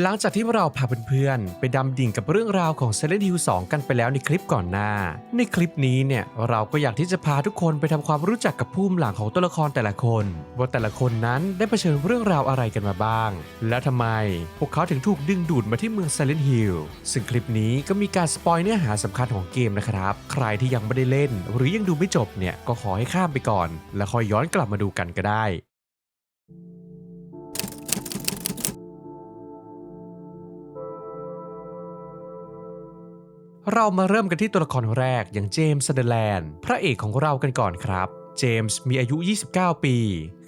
หลังจากที่เราพาเพื่อนๆ ไปดำดิ่งกับเรื่องราวของ Silent Hill 2 กันไปแล้วในคลิปก่อนหน้า ในคลิปนี้เนี่ยเราก็อยากที่จะพาทุกคนไปทำความรู้จักกับผู้หลังของตัวละครแต่ละคน ว่าแต่ละคนนั้นได้เผชิญเรื่องราวอะไรกันมาบ้าง และทำไมพวกเขาถึงถูกดึงดูดมาที่เมือง Silent Hill ซึ่งคลิปนี้ก็มีการสปอยเนื้อหาสำคัญของเกมนะครับ ใครที่ยังไม่ได้เล่น หรือยังดูไม่จบเนี่ยก็ขอให้ข้ามไปก่อน แล้วคอยย้อนกลับมาดูกันก็ได้ เรามาเริ่มกันที่ตัวละครแรกอย่างเจมส์ซันเดอร์แลนด์พระเอกของเรากันก่อนครับ เจมส์มีอายุ 29 ปี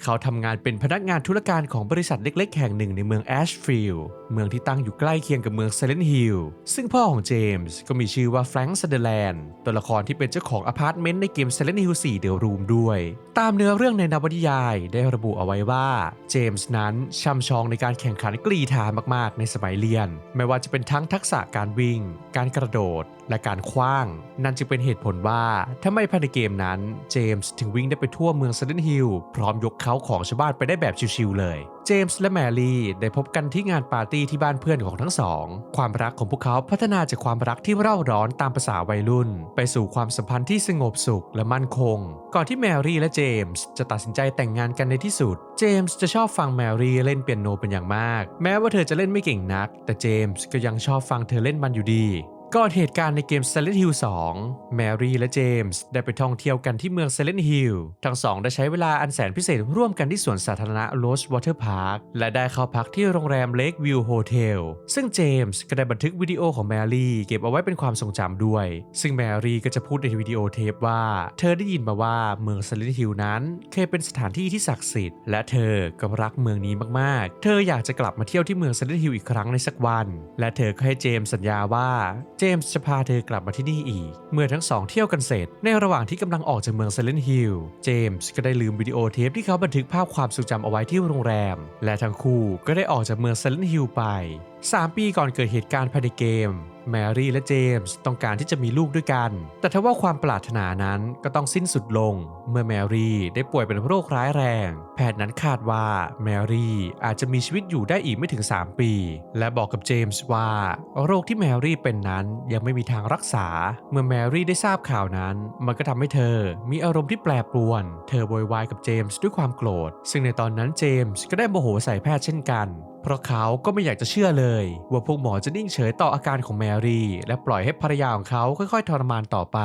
เขาทำงานเป็นพนักงานธุรการของบริษัทเล็กๆ แห่งหนึ่งในเมืองแอชฟิลด์เมืองที่ตั้งอยู่ใกล้เคียงกับเมืองเซเลนฮิลซึ่งพ่อของเจมส์ก็มีชื่อว่าแฟรงค์ซันเดอร์แลนด์ตัวละครที่เป็นเจ้าของอพาร์ตเมนต์ในเกม Silent Hill 4 The Room ด้วย ตามเนื้อเรื่องในนวนิยายได้ระบุเอาไว้ว่าเจมส์นั้นช่ำชองในการแข่งขันกรีธามากๆ ในสมัยเรียน ไม่ว่าจะเป็นทั้งทักษะการวิ่ง การกระโดด และการคว้าง นั่นจึงเป็นเหตุผลว่าทำไมภายในเกมนั้นเจมส์ถึงวิ่งได้ไปทั่วเมือง Silent Hill พร้อมยกเขาของชาวบ้านไปได้แบบชิวๆเลย เจมส์และแมรี่ได้พบกันที่งานปาร์ตี้ที่บ้านเพื่อนของทั้งสอง ความรักของพวกเขาพัฒนาจากความรักที่เร่าร้อนตามภาษาวัยรุ่น ไปสู่ความสัมพันธ์ที่สงบสุขและมั่นคง ก่อนที่แมรี่และเจมส์จะตัดสินใจแต่งงานกันในที่สุด เจมส์จะชอบฟังแมรี่เล่นเปียโนเป็นอย่างมาก แม้ว่าเธอจะเล่นไม่เก่งนัก แต่เจมส์ก็ยังชอบฟังเธอเล่นมันอยู่ดี ก่อนเหตุการณ์ในเกม Silent Hill 2 แมรี่และเจมส์ได้ไปท่องเที่ยวกันที่เมือง Silent Hill ทั้งสองได้ใช้เวลาอันแสนพิเศษร่วมกันที่สวนสาธารณะ Rose Water Park และได้เข้าพักที่โรงแรม Lake View Hotel ซึ่งเจมส์ก็ได้บันทึกวิดีโอของแมรี่เก็บเอาไว้เป็นความทรงจำด้วย ซึ่งแมรี่ก็จะพูดในวิดีโอเทปว่า เธอได้ยินมาว่าเมือง Silent Hill นั้น เคยเป็นสถานที่ที่ศักดิ์สิทธิ์และเธอก็รักเมืองนี้มากๆ เธออยากจะกลับมาเที่ยวที่เมือง Silent Hill อีกครั้งในสักวัน และเธอก็ให้เจมส์สัญญาว่าเจจมส์จะพาเธอกลับมาที่นี่อีก เมื่อทั้งสองเที่ยวกันเสร็จ ในระหว่างที่กำลังออกจากเมืองเซเลนฮิลเจมส์ก็ได้ลืมวิดีโอเทปที่เขาบันทึกภาพความทรงจำเอาไว้ที่โรงแรม และทั้งคู่ก็ได้ออกจากเมืองเซเลนฮิลไป 3 ปีก่อนเกิดเหตุการณ์ภายในเกม แมรี่และเจมส์ต้องการที่จะมีลูกด้วยกัน แต่ทว่าความปรารถนานั้นก็ต้องสิ้นสุดลง เมื่อแมรี่ได้ป่วยเป็นโรคร้ายแรง แพทย์นั้นคาดว่าแมรี่อาจจะมีชีวิตอยู่ได้อีกไม่ถึง 3 ปี และบอกกับเจมส์ว่า โรคที่แมรี่เป็นนั้นยังไม่มีทางรักษา เมื่อแมรี่ได้ทราบข่าวนั้น มันก็ทำให้เธอมีอารมณ์ที่แปรปรวน เธอโวยวายกับเจมส์ด้วยความโกรธ ซึ่งในตอนนั้นเจมส์ก็ได้โมโหใส่แพทย์เช่นกัน เพราะเขาก็ไม่อยากจะเชื่อเลย ว่าพวกหมอจะนิ่งเฉยต่ออาการของแมรี่ และปล่อยให้ภรรยาของเขาค่อยๆ ทรมานต่อไป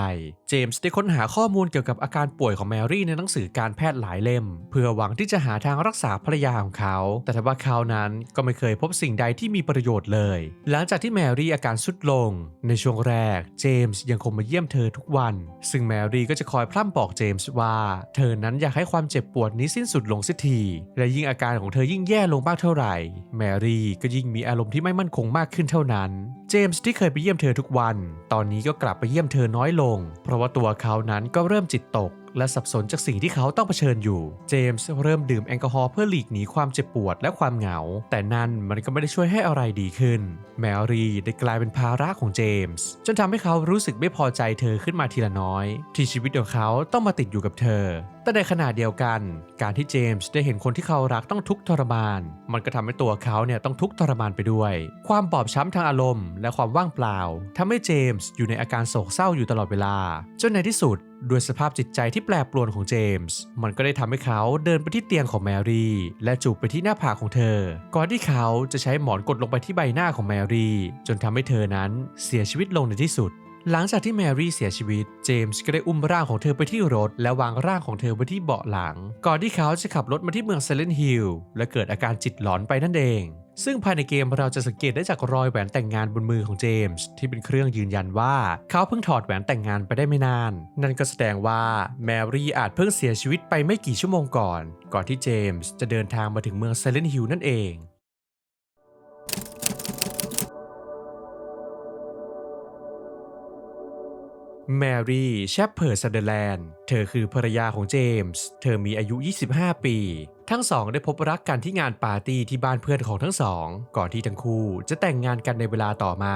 เจมส์ได้ค้นหาข้อมูลเกี่ยวกับอาการป่วยของแมรี่ในหนังสือการแพทย์หลายเล่ม เพื่อหวังที่จะหาทางรักษาภรรยาของเขา แต่ทว่าเขานั้นก็ไม่เคยพบสิ่งใดที่มีประโยชน์เลย หลังจากที่แมรี่อาการสุดลง ในช่วงแรก เจมส์ยังคงมาเยี่ยมเธอทุกวัน ซึ่งแมรี่ก็จะคอยพร่ำบอกเจมส์ว่า เธอนั้นอยากให้ความเจ็บปวดนี้สิ้นสุดลงสักที และยิ่งอาการของเธอยิ่งแย่ลงมากเท่าไหร่แมรี่ก็ยิ่งมีอารมณ์ที่ไม่มั่นคงมากขึ้นเท่านั้น เจมส์ที่เคยไปเยี่ยมเธอทุกวัน ตอนนี้ก็กลับไปเยี่ยมเธอน้อยลง เพราะว่าตัวเขานั้นก็เริ่มจิตตก และสับสนจากสิ่งที่เขาต้องเผชิญอยู่ เจมส์เริ่มดื่มแอลกอฮอล์เพื่อหลีกหนีความเจ็บปวดและความเหงา แต่นั่นมันก็ไม่ได้ช่วยให้อะไรดีขึ้น แมรี่ได้กลายเป็นภาระของเจมส์จนทำให้เขารู้สึกไม่พอใจเธอขึ้นมาทีละน้อย ที่ชีวิตของเขาต้องมาติดอยู่กับเธอ แต่ในขณะเดียวกัน การที่เจมส์ได้เห็นคนที่เขารักต้องทุกข์ทรมาน มันก็ทำให้ตัวเขาเนี่ยต้องทุกข์ทรมานไปด้วย ความบอบช้ำทางอารมณ์และความว่างเปล่าทำให้เจมส์อยู่ในอาการโศกเศร้าอยู่ตลอดเวลาจนในที่สุด ด้วยสภาพจิตใจที่แปรปรวนของเจมส์ มันก็ได้ทำให้เขาเดินไปที่เตียงของแมรี่ และจูบไปที่หน้าผากของเธอ ก่อนที่เขาจะใช้หมอนกดลงไปที่ใบหน้าของแมรี่ จนทำให้เธอนั้นเสียชีวิตลงในที่สุด หลังจากที่แมรี่เสียชีวิต เจมส์ก็ได้อุ้มร่างของเธอไปที่รถ และวางร่างของเธอไว้ที่เบาะหลัง ก่อนที่เขาจะขับรถมาที่เมืองเซเลนฮิลและเกิดอาการจิตหลอนไปนั่นเอง ซึ่งภายในเกมเราจะสังเกตได้จากรอยแหวนแต่งงานบนมือของเจมส์ที่เป็นเครื่องยืนยันว่า เขาเพิ่งถอดแหวนแต่งงานไปได้ไม่นาน นั่นก็แสดงว่าแมรี่อาจเพิ่งเสียชีวิตไปไม่กี่ชั่วโมงก่อน ก่อนที่เจมส์จะเดินทางมาถึงเมืองเซเลนฮิลนั่นเอง แมรี่แชปเพิร์ดซันเดอร์แลนด์ เธอคือภรรยาของเจมส์ เธอมีอายุ 25 ปี ทั้งสองได้พบรักกันที่งานปาร์ตี้ที่บ้านเพื่อนของทั้งสอง ก่อนที่ทั้งคู่จะแต่งงานกันในเวลาต่อมา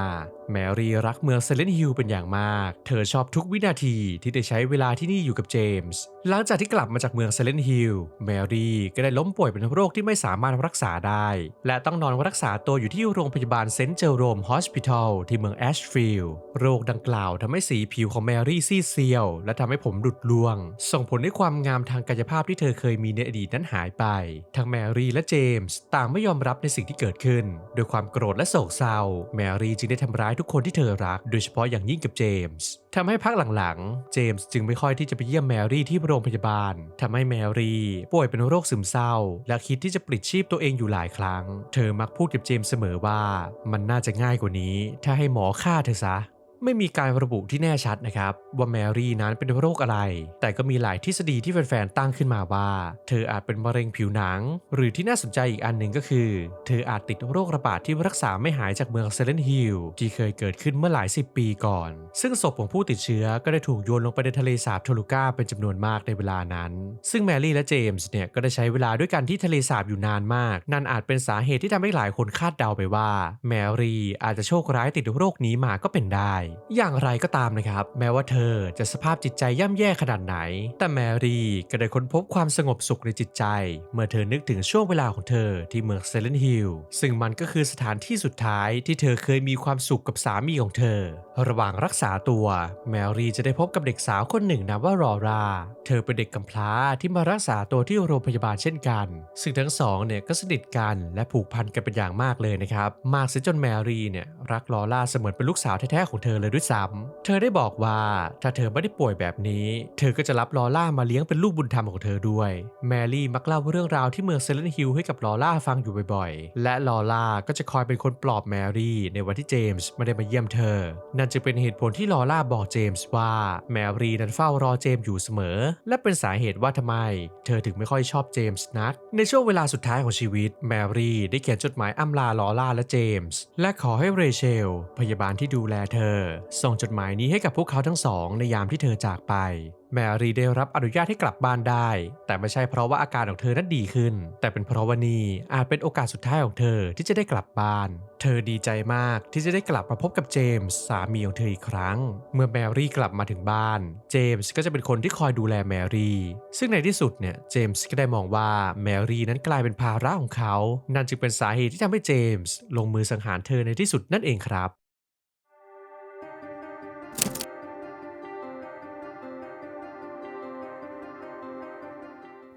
แมรี่รักเมืองเซเลนฮิลเป็นอย่างมาก เธอชอบทุกวินาทีที่ได้ใช้เวลาที่นี่อยู่กับเจมส์ หลังจากที่กลับมาจากเมืองเซเลนฮิล แมรี่ก็ได้ล้มป่วยเป็นโรคที่ไม่สามารถรักษาได้ และต้องนอนรักษาตัวอยู่ที่โรงพยาบาลเซนต์เจอโรมฮอสพิทอลที่เมืองแอชฟิลด์โรคดังกล่าวทำให้สีผิวของแมรี่ซีดเซียว และทำให้ผมหลุดร่วง ส่งผลให้ความงามทางกายภาพที่เธอเคยมีในอดีตนั้นหายไปทั้งแมรี่และเจมส์ต่างไม่ยอมรับในสิ่งที่เกิดขึ้นด้วยความโกรธและโศกเศร้า แมรี่จึงได้ทำร้ายทุกคนที่เธอรัก โดยเฉพาะอย่างยิ่งกับเจมส์ทำให้พักหลังๆ เจมส์จึงไม่ค่อยที่จะไปเยี่ยมแมรี่ที่โรงพยาบาลทำให้แมรี่ป่วยเป็นโรคซึมเศร้า และคิดที่จะปลิดชีพตัวเองอยู่หลายครั้ง เธอมักพูดกับเจมส์เสมอว่า มันน่าจะง่ายกว่านี้ ถ้าให้หมอฆ่าเธอซะ ไม่มีการระบุที่แน่ชัดนะครับว่าแมรี่นั้นเป็นโรคอะไร แต่ก็มีหลายทฤษฎีที่แฟนๆตั้งขึ้นมาว่า เธออาจเป็นมะเร็งผิวหนัง หรือที่น่าสนใจอีกอันหนึ่งก็คือ เธออาจติดโรคระบาดที่รักษาไม่หายจากเมืองเซเลนฮิลที่เคยเกิดขึ้นเมื่อหลายสิบปีก่อน ซึ่งศพของผู้ติดเชื้อก็ได้ถูกโยนลงไปในทะเลสาบโทลูก้าเป็นจำนวนมากในเวลานั้น ซึ่งแมรี่และเจมส์เนี่ยก็ได้ใช้เวลาด้วยกันที่ทะเลสาบอยู่นานมาก นั่นอาจเป็นสาเหตุที่ทำให้หลายคนคาดเดาไปว่า แมรี่อาจจะโชคร้ายติดโรคนี้มาก็เป็นได้อย่างไรก็ตามนะครับ แม้ว่าเธอจะสภาพจิตใจย่ำแย่ขนาดไหน แต่แมรี่ก็ได้ค้นพบความสงบสุขในจิตใจ เมื่อเธอนึกถึงช่วงเวลาของเธอที่เมืองเซเลนฮิลซึ่งมันก็คือสถานที่สุดท้ายที่เธอเคยมีความสุขกับสามีของเธอระหว่างรักษาตัว แมรี่จะได้พบกับเด็กสาวคนหนึ่งนามว่ารอรา เธอเป็นเด็กกำพร้าที่มารักษาตัวที่โรงพยาบาลเช่นกัน ซึ่งทั้งสองเนี่ยก็สนิทกันและผูกพันกันเป็นอย่างมากเลยนะครับ มากเสียจนแมรี่เนี่ยรักลอร่าเสมือนเป็นลูกสาวแท้ๆของเธอเลยด้วยซ้ำเธอได้บอกว่าถ้าเธอไม่ได้ป่วยแบบนี้ เธอก็จะรับลอร่ามาเลี้ยงเป็นลูกบุญธรรมของเธอด้วย แมรี่มักเล่าเรื่องราวที่เมืองเซเลนฮิลให้กับลอร่าฟังอยู่บ่อยๆ และลอร่าก็จะคอยเป็นคนปลอบแมรี่ในวันที่เจมส์ไม่ได้มาเยี่ยมเธอนั่นจะเป็นเหตุผลที่ลอร่าบอกเจมส์ว่าแมรี่นั้นเฝ้ารอเจมส์อยู่เสมอ และเป็นสาเหตุว่าทำไม เธอถึงไม่ค่อยชอบเจมส์นัก ในช่วงเวลาสุดท้ายของชีวิต แมรี่ได้เขียนจดหมายอำลาลอร่าและเจมส์และขอให้เรเชล พยาบาลที่ดูแลเธอ ส่งจดหมายนี้ให้กับพวกเขาทั้งสองในยามที่เธอจากไป แมรี่ได้รับอนุญาตให้กลับบ้านได้ แต่ไม่ใช่เพราะว่าอาการของเธอนั้นดีขึ้น แต่เป็นเพราะว่านี่อาจเป็นโอกาสสุดท้ายของเธอที่จะได้กลับบ้าน เธอดีใจมากที่จะได้กลับมาพบกับเจมส์สามีของเธออีกครั้ง เมื่อแมรี่กลับมาถึงบ้าน เจมส์ก็จะเป็นคนที่คอยดูแลแมรี่ ซึ่งในที่สุดเนี่ยเจมส์ก็ได้มองว่าแมรี่นั้นกลายเป็นภาระของเขา นั่นจึงเป็นสาเหตุที่ทำให้เจมส์ลงมือสังหารเธอในที่สุดนั่นเองครับ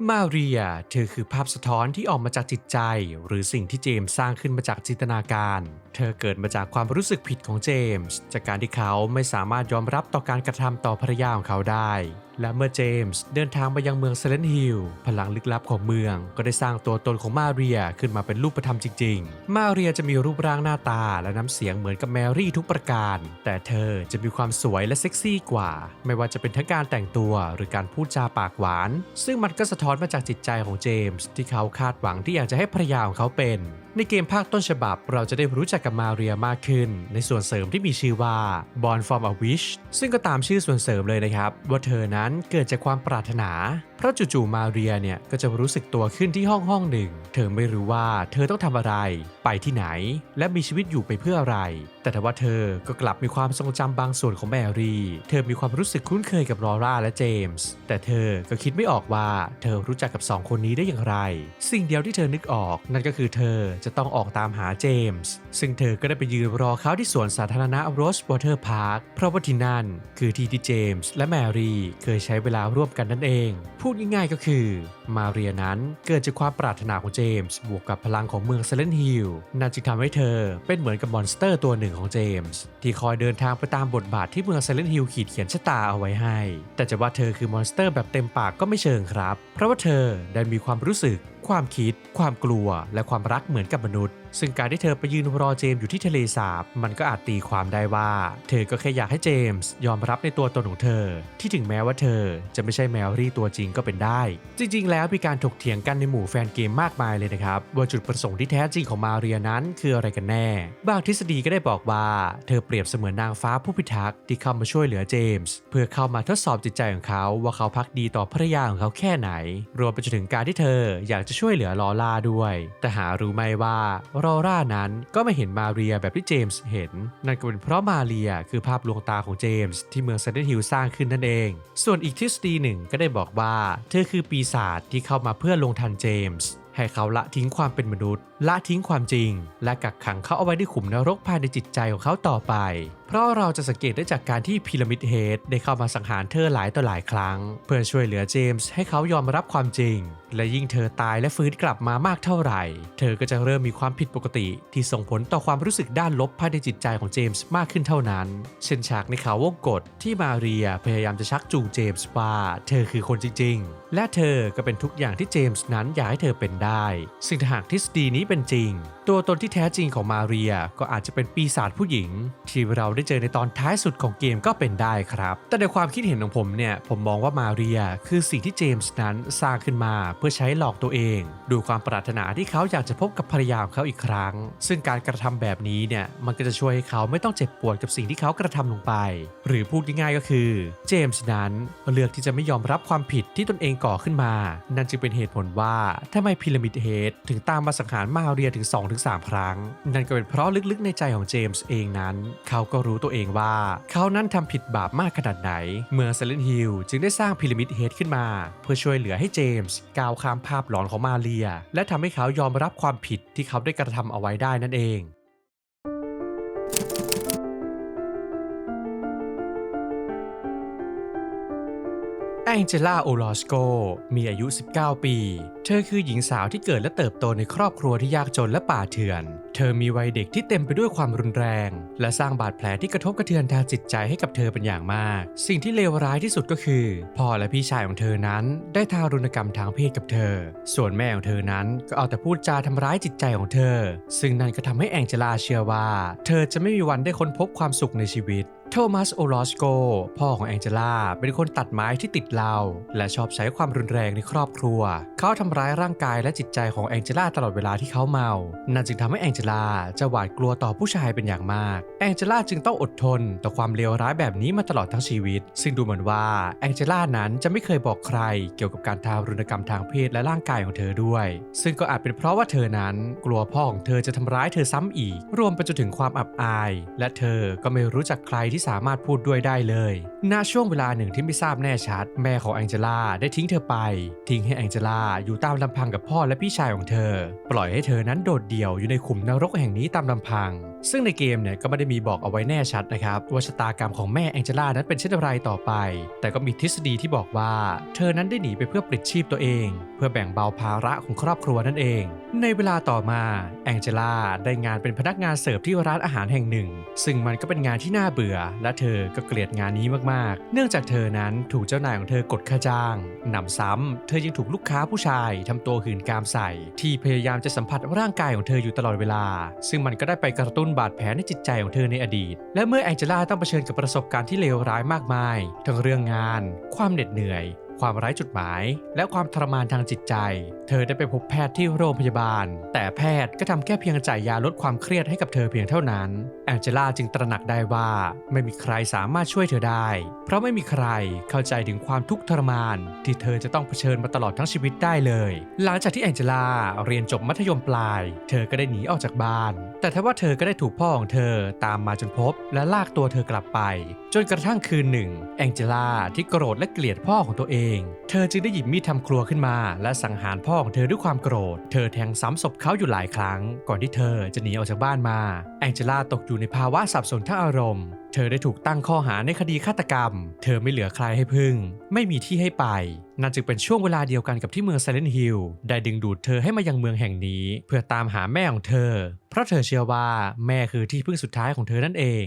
มาเรีย เธอคือภาพสะท้อนที่ออกมาจากจิตใจ หรือสิ่งที่เจมส์สร้างขึ้นมาจากจินตนาการ เธอเกิดมาจากความรู้สึกผิดของเจมส์จากการที่เขาไม่สามารถยอมรับต่อการกระทำต่อภรรยาของเขาได้ และเมื่อเจมส์เดินทางไปยังเมืองเซเลนฮิลพลังลึกลับของเมือง ก็ได้สร้างตัวตนของมาเรียขึ้นมาเป็นรูปธรรมจริง ๆ มาเรียจะมีรูปร่างหน้าตาและน้ำเสียงเหมือนกับแมรี่ทุกประการ แต่เธอจะมีความสวยและเซ็กซี่กว่า ไม่ว่าจะเป็นทั้งการแต่งตัวหรือการพูดจาปากหวาน ซึ่งมันก็สะท้อนมาจากจิตใจของเจมส์ที่เขาคาดหวังที่อยากจะให้ภรรยาของเขาเป็น ในเกมภาคต้นฉบับเราจะได้รู้จักกับมาเรียมากขึ้น ในส่วนเสริมที่มีชื่อว่า Born from a Wish ซึ่งก็ตามชื่อส่วนเสริมเลยนะครับ ว่าเธอนั้นเกิดจากความปรารถนาเพราะจู่ๆมาเรียเนี่ยก็จะรู้สึกตัวขึ้นที่ห้องห้องหนึ่ง เธอไม่รู้ว่าเธอต้องทำอะไร ไปที่ไหน และมีชีวิตอยู่ไปเพื่ออะไร แต่ทว่าเธอก็กลับมีความทรงจำบางส่วนของแมรี่ เธอมีความรู้สึกคุ้นเคยกับลอร่าและเจมส์ แต่เธอก็คิดไม่ออกว่าเธอรู้จักกับสองคนนี้ได้อย่างไร สิ่งเดียวที่เธอนึกออก นั่นก็คือเธอจะต้องออกตามหาเจมส์ ซึ่งเธอก็ได้ไปยืนรอเขาที่สวนสาธารณะโรสวอเตอร์พาร์ค เพราะว่าที่นั่นคือที่ที่เจมส์และแมรี่เคยใช้เวลาร่วมกันนั่นเองพูดง่ายๆก็คือ มาเรียนั้นเกิดจากความปรารถนาของเจมส์บวกกับพลังของเมืองเซเลนฮิลนั่นจึงทำให้เธอเป็นเหมือนกับมอนสเตอร์ตัวหนึ่งของเจมส์ที่คอยเดินทางไปตามบทบาทที่เมืองเซเลนฮิลขีดเขียนชะตาเอาไว้ให้ แต่จะว่าเธอคือมอนสเตอร์แบบเต็มปากก็ไม่เชิงครับ เพราะว่าเธอได้มีความรู้สึก ความคิด ความกลัว และความรักเหมือนกับมนุษย์ ซึ่งการที่เธอไปยืนรอเจมส์อยู่ที่ทะเลสาบ มันก็อาจตีความได้ว่า เธอก็แค่อยากให้เจมส์ยอมรับในตัวตนของเธอ ที่ถึงแม้ว่าเธอจะไม่ใช่แมรี่ตัวจริงก็เป็นได้ จริง ๆ แล้วมีการถกเถียงกันในหมู่แฟนเกมมากมายเลยนะครับ ว่าจุดประสงค์ที่แท้จริงของมาเรียนั้นคืออะไรกันแน่ บางทฤษฎีก็ได้บอกว่า เธอเปรียบเสมือนนางฟ้าผู้พิทักษ์ที่เข้ามาช่วยเหลือเจมส์เพื่อเข้ามาทดสอบจิตใจของเขาว่าเขาพักดีต่อภรรยาของเขาแค่ไหน รวมไปจนถึงการที่เธออยากจะช่วยเหลือลอร่าด้วย แต่หารู้ไหมว่าลอร่านั้นก็ไม่เห็นมาเรียแบบที่เจมส์เห็น นั่นก็เป็นเพราะมาเรียคือภาพลวงตาของเจมส์ที่เมืองเซนเดนฮิลสร้างขึ้นนั่นเอง ส่วนอีกทฤษฎีหนึ่งก็ได้บอกว่า เธอคือปีศาจที่เข้ามาเพื่อลงทันเจมส์ให้เขาละทิ้งความเป็นมนุษย์ ละทิ้งความจริง และกักขังเขาเอาไว้ในขุมนรกภายในจิตใจของเขาต่อไป เพราะเราจะสังเกตได้จากการที่พีระมิดเฮดได้เข้ามาสังหารเธอหลายต่อหลายครั้ง เพื่อช่วยเหลือเจมส์ให้เขายอมรับความจริง และยิ่งเธอตายและฟื้นกลับมามากเท่าไหร่ เธอก็จะเริ่มมีความผิดปกติ ที่ส่งผลต่อความรู้สึกด้านลบภายในจิตใจของเจมส์มากขึ้นเท่านั้น เช่นฉากในข่าววงกฏที่มาเรียพยายามจะชักจูงเจมส์ว่าเธอคือคนจริง ๆ และเธอก็เป็นทุกอย่างที่เจมส์นั้นอยากให้เธอเป็นได้ ซึ่งหากทฤษฎีนี้เป็นจริง ตัวตนที่แท้จริงของมาเรียก็อาจจะเป็นปีศาจผู้หญิง ที่เราได้เจอในตอนท้ายสุดของเกมก็เป็นได้ครับ แต่ในความคิดเห็นของผมเนี่ย ผมมองว่ามาเรียคือสิ่งที่เจมส์นั้นสร้างขึ้นมาเพื่อใช้หลอกตัวเอง ดูความปรารถนาที่เขาอยากจะพบกับภรรยาของเขาอีกครั้ง ซึ่งการกระทำแบบนี้เนี่ย มันก็จะช่วยให้เขาไม่ต้องเจ็บปวดกับสิ่งที่เขากระทำลงไป หรือพูดง่ายๆก็คือ เจมส์นั้นเลือกที่จะไม่ยอมรับความผิดที่ตนเองก่อขึ้นมา นั่นจึงเป็นเหตุผลว่าทำไมพีระมิดเฮดถึงตามมาสังหารมาเรียถึง2-3 ครั้ง นั่นก็เป็นเพราะลึกๆในใจของเจมส์เองนั้น เขาก็รู้ตัวเองว่า เขานั้นทำผิดบาปมากขนาดไหน เมื่อเซเลนฮิลจึงได้สร้างพีระมิดเฮดขึ้นมา เพื่อช่วยเหลือให้เจมส์ก้าวข้ามภาพหลอนของมาเรีย และทำให้เขายอมรับความผิดที่เขาได้กระทำเอาไว้ได้นั่นเอง แองเจล่าโอลอสโกมีอายุ 19 ปี เธอคือหญิงสาวที่เกิดและเติบโตในครอบครัวที่ยากจนและป่าเถื่อน เธอมีวัยเด็กที่เต็มไปด้วยความรุนแรง และสร้างบาดแผลที่กระทบกระเทือนทางจิตใจให้กับเธอเป็นอย่างมาก สิ่งที่เลวร้ายที่สุดก็คือ พ่อและพี่ชายของเธอนั้นได้ทารุณกรรมทางเพศกับเธอ ส่วนแม่ของเธอนั้นก็เอาแต่พูดจาทำร้ายจิตใจของเธอ ซึ่งนั่นก็ทำให้แองเจล่าเชื่อว่า เธอจะไม่มีวันได้ค้นพบความสุขในชีวิต โทมัสโอลอสโก พ่อของแองเจล่า เป็นคนตัดไม้ที่ติดเหล้าและชอบใช้ความรุนแรงในครอบครัว เขาทำร้ายร่างกายและจิตใจของแองเจล่าตลอดเวลาที่เขาเมา นั่นจึงทำให้แองเจล่าจะหวาดกลัวต่อผู้ชายเป็นอย่างมาก แองเจล่าจึงต้องอดทนต่อความเลวร้ายแบบนี้มาตลอดทั้งชีวิต ซึ่งดูเหมือนว่าแองเจล่านั้นจะไม่เคยบอกใคร เกี่ยวกับการทารุณกรรมทางเพศและร่างกายของเธอด้วย ซึ่งก็อาจเป็นเพราะว่าเธอนั้น กลัวพ่อของเธอจะทำร้ายเธอซ้ำอีก รวมไปจนถึงความอับอาย และเธอก็ไม่รู้จักใครที่สามารถพูดด้วยได้เลยณช่วงเวลาหนึ่งที่ไม่ทราบแน่ชัด แม่ของแองเจล่าได้ทิ้งเธอไป ทิ้งให้แองเจล่าอยู่ตามลำพังกับพ่อและพี่ชายของเธอ ปล่อยให้เธอนั้นโดดเดี่ยวอยู่ในขุมนรกแห่งนี้ตามลำพัง ซึ่งในเกมเนี่ยก็ไม่ได้มีบอกเอาไว้แน่ชัดนะครับว่าชะตากรรมของแม่แองเจล่านั้นเป็นเช่นไรต่อไป แต่ก็มีทฤษฎีที่บอกว่า เธอนั้นได้หนีไปเพื่อปลิดชีพตัวเอง เพื่อแบ่งเบาภาระของครอบครัวนั่นเอง ในเวลาต่อมาแองเจล่าได้งานเป็นพนักงานเสิร์ฟที่ร้านอาหารแห่งหนึ่ง ซึ่งมันก็เป็นงานที่น่าเบื่อ และเธอก็เกลียดงานนี้มากๆ เนื่องจากเธอนั้นถูกเจ้านายของเธอกดค่าจ้างหนำซ้ำเธอยังถูกลูกค้าผู้ชายทำตัวหื่นกามใส่ ที่พยายามจะสัมผัสร่างกายของเธออยู่ตลอดเวลา ซึ่งมันก็ได้ไปกระตุ้นบาดแผลในจิตใจของเธอในอดีต และเมื่อแองเจล่าต้องเผชิญกับประสบการณ์ที่เลวร้ายมากมาย ทั้งเรื่องงาน ความเหน็ดเหนื่อย ความไร้จุดหมาย และความทรมานทางจิตใจ เธอได้ไปพบแพทย์ที่โรงพยาบาล แต่แพทย์ก็ทำแค่เพียงจ่ายยาลดความเครียดให้กับเธอเพียงเท่านั้น แองเจล่าจึงตระหนักได้ว่าไม่มีใครสามารถช่วยเธอได้ เพราะไม่มีใครเข้าใจถึงความทุกข์ทรมาน ที่เธอจะต้องเผชิญมาตลอดทั้งชีวิตได้เลย หลังจากที่แองเจล่าเรียนจบมัธยมปลาย เธอก็ได้หนีออกจากบ้าน แต่ทว่าเธอก็ได้ถูกพ่อของเธอตามมาจนพบ และลากตัวเธอกลับไป จนกระทั่งคืนหนึ่งแองเจล่าที่โกรธและเกลียดพ่อของตัวเองเธอจึงได้หยิบมีดทำครัวขึ้นมา และสังหารพ่อของเธอด้วยความโกรธ เธอแทงซ้ำศพเขาอยู่หลายครั้ง ก่อนที่เธอจะหนีออกจากบ้านมา แองเจล่าตกอยู่ในภาวะสับสนทางอารมณ์ เธอได้ถูกตั้งข้อหาในคดีฆาตกรรม เธอไม่เหลือใครให้พึ่ง ไม่มีที่ให้ไป นั่นจึงเป็นช่วงเวลาเดียวกันกับที่เมืองไซเลนฮิลได้ดึงดูดเธอให้มายังเมืองแห่งนี้ เพื่อตามหาแม่ของเธอ เพราะเธอเชื่อว่าแม่คือที่พึ่งสุดท้ายของเธอนั่นเอง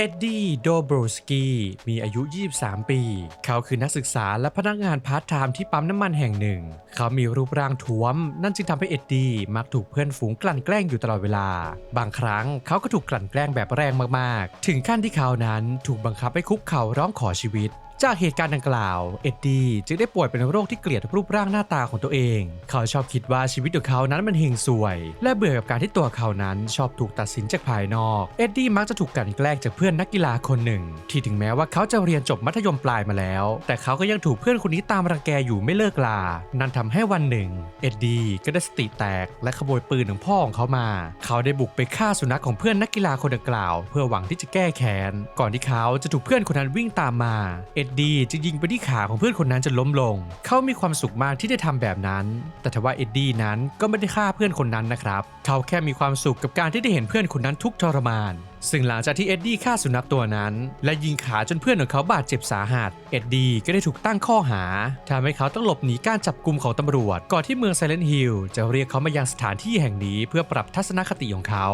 เอ็ดดี้โดโบรสกี้มีอายุ 23 ปี เขาคือนักศึกษาและพนักงานพาร์ทไทม์ที่ปั๊มน้ำมันแห่งหนึ่ง เขามีรูปร่างท้วม นั่นจึงทำให้เอ็ดดี้มักถูกเพื่อนฝูงกลั่นแกล้งอยู่ตลอดเวลา บางครั้งเขาก็ถูกกลั่นแกล้งแบบแรงมากๆ ถึงขั้นที่เขานั้นถูกบังคับให้คุกเข่าร้องขอชีวิต จากเหตุการณ์ดังกล่าว เอ็ดดี้จึงได้ป่วยเป็นโรคที่เกลียดรูปร่างหน้าตาของตัวเอง เขาชอบคิดว่าชีวิตของเขานั้นมันเฮงซวย และเบื่อกับการที่ตัวเขานั้นชอบถูกตัดสินจากภายนอก เอ็ดดี้มักจะถูกกลันแกล้งจากเพื่อนนักกีฬาคนหนึ่ง ที่ถึงแม้ว่าเขาจะเรียนจบมัธยมปลายมาแล้ว แต่เขาก็ยังถูกเพื่อนคนนี้ตามรังแกอยู่ไม่เลิกลา นั่นทำให้วันหนึ่ง เอ็ดดี้ก็ได้สติแตกและขโมยปืนของพ่อของเขามา เขาได้บุกไปฆ่าสุนัขของเพื่อนนักกีฬาคนดังกล่าว เพื่อหวังที่จะแก้แค้น ก่อนที่เขาจะถูกเพื่อนคนนั้นวิ่งตามมา เอ็ดดี้จึงยิงไปที่ขาของเพื่อนคนนั้นจนล้มลง เขามีความสุขมากที่ได้ทำแบบนั้น แต่ทว่าเอ็ดดี้นั้นก็ไม่ได้ฆ่าเพื่อนคนนั้นนะครับ เขาแค่มีความสุขกับการที่ได้เห็นเพื่อนคนนั้นทุกทรมานซึ่งหลังจากที่เอ็ดดี้ฆ่าสุนัขตัวนั้น และยิงขาจนเพื่อนของเขาบาดเจ็บสาหัส เอ็ดดี้ก็ได้ถูกตั้งข้อหาทำให้เขาต้องหลบหนีการจับกุมของตำรวจ ก่อนที่เมืองไซเลนฮิลจะเรียกเขามายังสถานที่แห่งนี้เพื่อปรับทัศนคติของเขา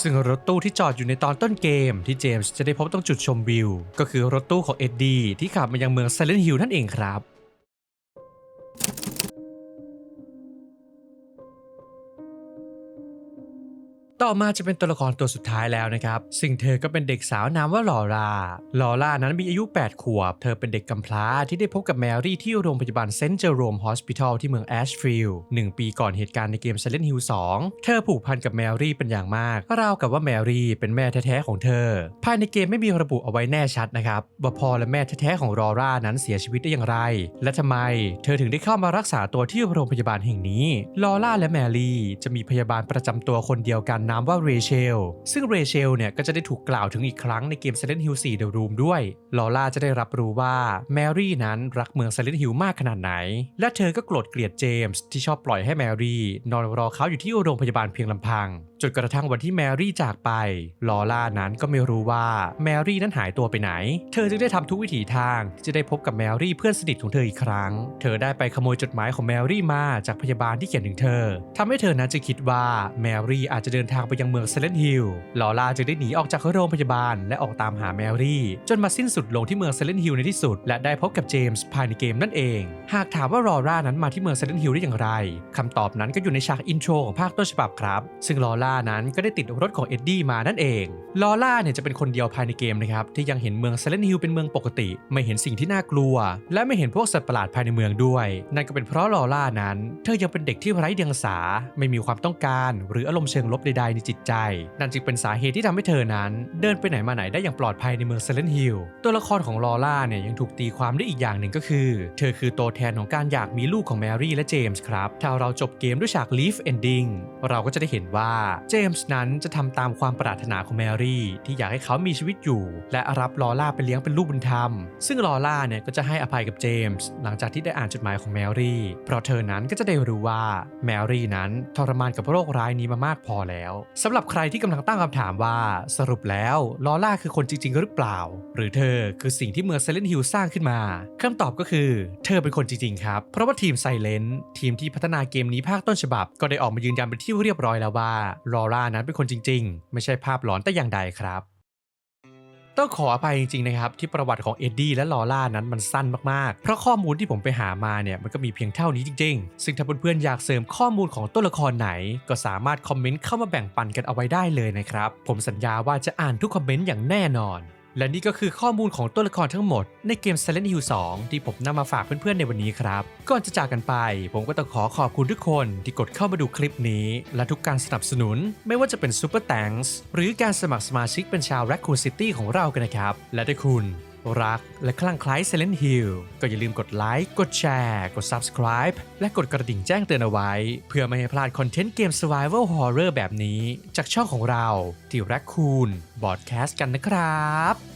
ซึ่งรถตู้ที่จอดอยู่ในตอนต้นเกม ที่เจมส์จะได้พบตรงจุดชมวิว ก็คือรถตู้ของเอ็ดดี้ที่ขับมายังเมืองไซเลนฮิลนั่นเองครับ ต่อมาจะเป็นตัวละครตัวสุดท้ายแล้วนะครับ ซึ่งเธอก็เป็นเด็กสาวนามว่าลอราลอรานั้นมีอายุ 8 ขวบ เธอเป็นเด็กกำพร้าที่ได้พบกับแมรี่ที่โรงพยาบาลเซนต์เจอโรมฮอสพิทอลที่เมืองแอชฟิลด์หนึ่งปีก่อนเหตุการณ์ในเกม Silent Hill 2 เธอผูกพันกับแมรี่เป็นอย่างมาก ราวกับว่าแมรี่เป็นแม่แท้ๆของเธอ ภายในเกมไม่มีระบุเอาไว้แน่ชัดนะครับว่าพ่อและแม่แท้ๆของลอรานั้นเสียชีวิตได้อย่างไร และทำไม เธอถึงได้เข้ามารักษาตัวที่โรงพยาบาลแห่งนี้ลอร่าและแมรี่จะมีพยาบาลประจำตัวคนเดียวกันนามว่าเรเชล ซึ่งเรเชลเนี่ยก็จะได้ถูกกล่าวถึงอีกครั้งในเกม Silent Hill 4 The Room ด้วย ลอร่าจะได้รับรู้ว่าแมรี่นั้นรักเมือง Silent Hill มากขนาดไหน และเธอก็โกรธเกลียดเจมส์ที่ชอบปล่อยให้แมรี่นอนรอเขาอยู่ที่โรงพยาบาลเพียงลำพัง จนกระทั่งวันที่แมรี่จากไป ลอร่านั้นก็ไม่รู้ว่าแมรี่นั้นหายตัวไปไหน เธอจึงได้ทำทุกวิถีทางที่จะได้พบกับแมรี่เพื่อนสนิทของเธออีกครั้ง เธอได้ไปขโมยจดหมายของแมรี่มาจากพยาบาลที่เขียนถึงเธอทำให้เธอนั้นจะคิดว่าแมรี่อาจจะเดินทางไปยังเมืองเซเลนฮิลลอร่าจึงได้หนีออกจากโรงพยาบาล และออกตามหาแมรี่ จนมาสิ้นสุดลงที่เมืองเซเลนฮิลในที่สุด และได้พบกับเจมส์ภายในเกมนั่นเอง หากถามว่าลอร่านั้นมาที่เมืองเซเลนฮิลได้อย่างไรคำตอบนั้นก็อยู่ในฉากอินโทรของภาคต้นฉบับครับ ซึ่งลอร่านั้นก็ได้ติดรถของเอ็ดดี้มานั่นเอง ลอร่าเนี่ยจะเป็นคนเดียวภายในเกมนะครับที่ยังเห็นเมืองเซเลนฮิลเป็นเมืองปกติ ไม่เห็นสิ่งที่น่ากลัว และไม่เห็นพวกสัตว์ประหลาดภายในเมืองด้วย นั่นก็เป็นเพราะลอร่านั้น เธอยังเป็นเด็กที่ไร้เดียงสา ไม่มีความต้องการ หรืออารมณ์เชิงลบใดๆในจิตใจ นั่นจึงเป็นสาเหตุที่ทำให้เธอนั้น เดินไปไหนมาไหนได้อย่างปลอดภัยในเมืองเซเลนฮิลตัวละครของลอร่าเนี่ยยังถูกตีความได้อีกอย่างหนึ่งก็คือ เธอคือตัวแทนของการอยากมีลูกของแมรี่และเจมส์ครับถ้าเราจบเกมด้วยฉาก Leaf Ending เราก็จะได้เห็นว่าเจมส์นั้นจะทำตามความปรารถนาของแมรี่ที่อยากให้เขามีชีวิตอยู่ และรับลอร่าไปเลี้ยงเป็นลูกบุญธรรม ซึ่งลอร่าเนี่ยก็จะให้อภัยกับเจมส์หลังจากที่ได้อ่านจดหมายของแมรี่ เพราะเธอนั้นก็จะได้รู้ว่าแมรี่นั้นทรมานกับโรคร้ายนี้มามากพอแล้วสำหรับใครที่กำลังตั้งคำถามว่าสรุปแล้วลอร่าคือคนจริง ๆ หรือเปล่า หรือเธอคือสิ่งที่เมืองไซเลนฮิลสร้างขึ้นมาคำตอบก็คือ เธอเป็นคนจริง ๆ ครับ เพราะว่าทีมไซเลนทีมที่พัฒนาเกมนี้ภาคต้นฉบับ ก็ได้ออกมายืนยันเป็นที่เรียบร้อยแล้วว่าลอร่านั้นเป็นคนจริง ๆ ไม่ใช่ภาพหลอนแต่อย่างใดครับ ต้องขออภัยจริงๆนะครับที่ประวัติของเอ็ดดี้และลอร่านั้นมันสั้นมากๆ เพราะข้อมูลที่ผมไปหามาเนี่ยมันก็มีเพียงเท่านี้จริง ๆ ซึ่งถ้าเพื่อนๆอยากเสริมข้อมูลของตัวละครไหน ก็สามารถคอมเมนต์เข้ามาแบ่งปันกันเอาไว้ได้เลยนะครับ ผมสัญญาว่าจะอ่านทุกคอมเมนต์อย่างแน่นอน และนี่ก็คือข้อมูลของตัวละครทั้งหมดในเกม Silent Hill 2 ที่ผมนำมาฝากเพื่อนๆในวันนี้ครับ ก่อนจะจากกันไป ผมก็ต้องขอขอบคุณทุกคนที่กดเข้ามาดูคลิปนี้ และทุกการสนับสนุน ไม่ว่าจะเป็น Super Thanks หรือการสมัครสมาชิกเป็นชาว Raccoon City ของเรากันนะครับ และถ้าคุณ รักและคลั่งไคล้ Silent Hill ก็อย่าลืมกดไลค์ กดแชร์ กด Subscribe และกดกระดิ่งแจ้งเตือนเอาไว้ เพื่อไม่ให้พลาดคอนเทนต์เกม Survival Horror แบบนี้ จากช่องของเราที่รักคูนบอดแคสต์กันนะครับ